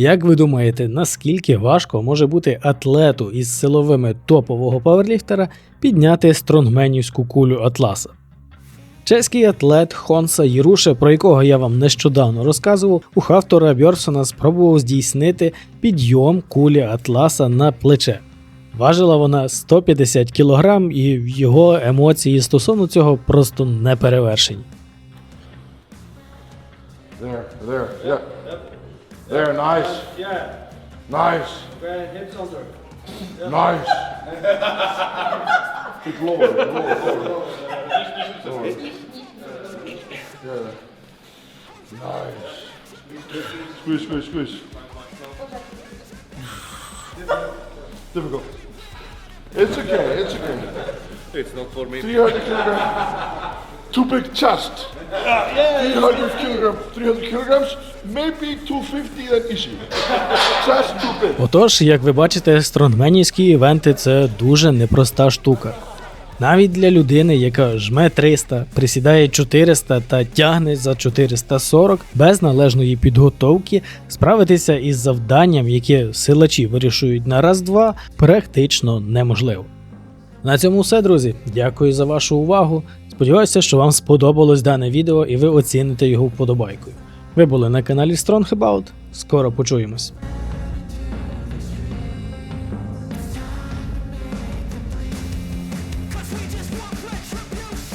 Як ви думаєте, наскільки важко може бути атлету із силовими топового паверліфтера підняти стронгменівську кулю Атласа? Чеський атлет Хонса Єруше, про якого я вам нещодавно розказував, у Хавтора Бьорсона спробував здійснити підйом кулі Атласа на плече. Важила вона 150 кг, і його емоції стосовно цього просто не перевершені. There, there, yeah. There, nice. Yeah, Nice. where hips under. Nice. Keep lower, lower, lower. Lower. Yeah. Nice. Squeeze, squeeze, squeeze. Difficult. It's okay, it's okay. It's not for me. 300 kilogram. Too big chest. 300 kilogram, 300 kilograms, maybe 250 and easy. Chest too. Отож, як ви бачите, стронгменівські івенти це дуже непроста штука. Навіть для людини, яка жме 300, присідає 400 та тягне за 440 без належної підготовки, справитися із завданням, яке силачі вирішують на раз-два, практично неможливо. На цьому все, друзі. Дякую за вашу увагу. Сподіваюся, що вам сподобалось дане відео і ви оціните його вподобайкою. Ви були на каналі Strong About. Скоро почуємось.